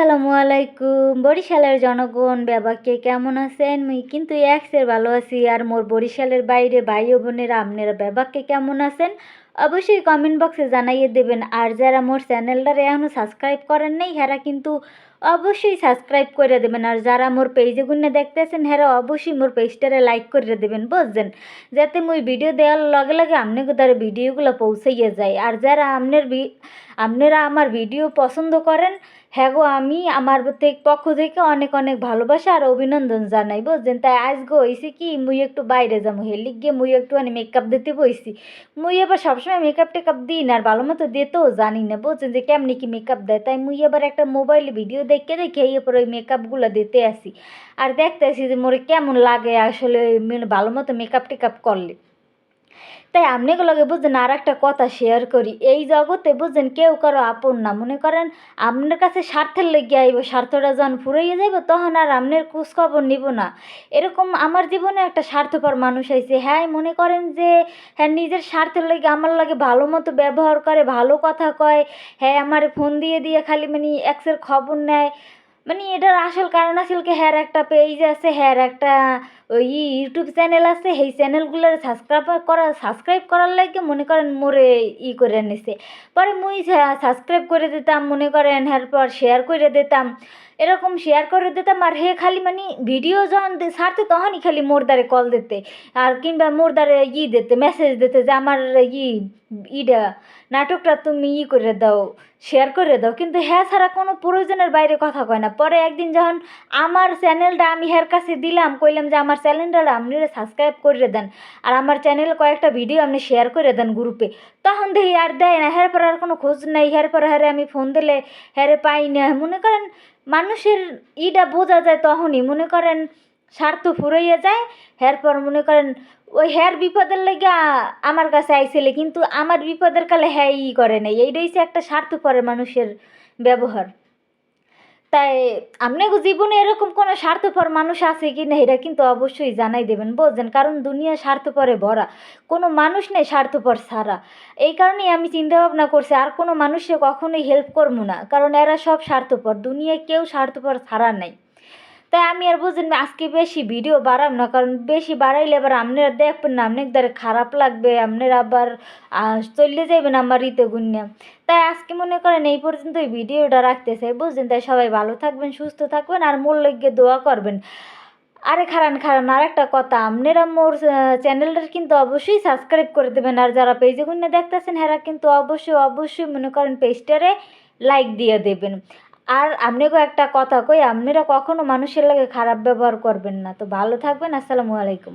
আসসালামু আলাইকুম। বরিশালের জনগণ ব্যাবাকে কেমন আছেন? মুই কিন্তু একসের ভালো আছি। আর মোর বরিশালের বাইরে ভাই ও বোনেরা, আপনারা ব্যাবাকে কেমন আছেন? অবশ্যই কমেন্ট বক্সে জানাইয়ে দেবেন। আর যারা মোর চ্যানেলটারে এখনও সাবস্ক্রাইব করেন নাই, হেরা কিন্তু অবশ্যই সাবস্ক্রাইব করে দেবেন। আর যারা মোর পেজে গুনে দেখতেছেন, হেরা অবশ্যই মোর পেজটারে লাইক করে দেবেন, বুঝছেন? যাতে মুই ভিডিও দেওয়ার লগে লগে আপনাকে তার ভিডিওগুলো পৌঁছাইয়ে যায়। আর যারা আপনার আপনারা আমার ভিডিও পছন্দ করেন হ্যাঁ গো আমি আমার পক্ষ থেকে অনেক অনেক ভালোবাসা আর অভিনন্দন জানাই, বুঝছেন? তাই আজকে হয়েছে কি, মুই একটু বাইরে যাব। হেলিক গিয়ে মুই একটু মেকআপ দিতে বইছি। মুই এবার সবসময় মেকআপ টেকআপ দিই না, আর ভালো মতো দিতেও জানি না বলছেন যে কেমনি কি মেকআপ দেয়? তাই মুই এবার একটা মোবাইলে ভিডিও দেখে দেখে এরপর ওই মেকআপগুলো দিতে আসি। আর দেখতে আসি যে মোরে কেমন লাগে আসলে মানে ভালো মতো মেকআপ টেকআপ করলে। তাই আপনাগুলোকে বুঝছেন আর একটা কথা শেয়ার করি। এই জগতে বুঝছেন কেউ কারও আপন না। মনে করেন আপনার কাছে স্বার্থের লেগে আইব, স্বার্থটা যখন ফুরাইয়ে যাইব, তখন আর আপনার খোঁজখবর নিব না। এরকম আমার জীবনে একটা স্বার্থপর মানুষ আইছে। হ্যাঁ মনে করেন যে হ্যাঁ নিজের স্বার্থের লেগে আমার লাগে ভালো মতো ব্যবহার করে, ভালো কথা কয়। হ্যাঁ আমার ফোন দিয়ে দিয়ে খালি মানে এক্সের খবর নেয়। মানে এটার আসল কারণ আসল কি হ্যার একটা পেজ আছে হ্যার একটা ওই ইউটিউব চ্যানেল আছে, সেই চ্যানেলগুলোর সাবস্ক্রাইব করা সাবস্ক্রাইব করার লাগে মনে করেন মোরে ই করে নিছে। পরে মুই সাবস্ক্রাইব করে দিতাম, মনে করেন পর শেয়ার করে দিতাম। এরকম শেয়ার করে দিতাম আর হে খালি মানে ভিডিও যখন ছাড়তে তখনই খালি মোর দ্বারে কল দিতে আর কিংবা মোর দ্বারে ই দিতে মেসেজ দিতে যে আমার ই ইটা নাটকটা তুমি ই করে দাও শেয়ার করে দাও। কিন্তু হ্যাঁ ছাড়া কোনো প্রয়োজনের বাইরে কথা কয় না। পরে একদিন যখন আমার চ্যানেলটা আমি হ্যার কাছে দিলাম, কইলাম যে আমার চ্যানেলটা আপনি সাবস্ক্রাইব করে দেন আর আমার চ্যানেলে কয়েকটা ভিডিও আপনি শেয়ার করে দেন গ্রুপে তখন দেখি আর দেয় না হ্যার পর আর কোনো খোঁজ নেই হ্যার পর হ্যারে আমি ফোন দিলে হ্যারে পাই না। মনে করেন মানুষের ইটা বোঝা যায় তখনই, মনে করেন স্বার্থ ফুরাইয়া যায় এরপর মনে করেন ওই হ্যার বিপদের লেগে আমার কাছে আইসেলে কিন্তু আমার বিপদের কালে হ্যাঁ ই করে নাই। এইটাই একটা স্বার্থপরের মানুষের ব্যবহার। তাই আপনাকে জীবনে এরকম কোনো স্বার্থপর মানুষ আছে কি না, এটা কিন্তু অবশ্যই জানাই দেবেন বলছেন কারণ দুনিয়া স্বার্থপরে ভরা, কোনো মানুষ নেই স্বার্থপর ছাড়া। এই কারণেই আমি চিন্তাভাবনা করছি, আর কোনো মানুষকে কখনোই হেল্প করব না, কারণ এরা সব স্বার্থপর, দুনিয়ায় কেউ স্বার্থপর ছাড়া নাই। তাই আমি আর বুঝেন আজকে বেশি ভিডিও বাড়াম না, কারণ বেশি বাড়াইলে এবার আপনারা দেখবেন না আপনার দ্বারা খারাপ লাগবে, আপনারা আবার চলে যাবেন আমার ইতে গুনিয়া। তাই আজকে মনে করেন এই পর্যন্ত এই ভিডিওটা রাখতে চাই বুঝছেন তাই সবাই ভালো থাকবেন, সুস্থ থাকবেন, আর মোর লেগে দোয়া করবেন। আরে খারান খারান, আর একটা কথা, আপনারা মোর চ্যানেলটার কিন্তু অবশ্যই সাবস্ক্রাইব করে দেবেন, আর যারা পেজে গুনে দেখতেছেন, হেরা কিন্তু অবশ্যই অবশ্যই মনে করেন পেজটারে লাইক দিয়ে দেবেন। আর আপনাকেও একটা কথা কই, আপনারা কখনো মানুষের লাগে খারাপ ব্যবহার করবেন না। তো ভালো থাকবেন, আসসালামু আলাইকুম।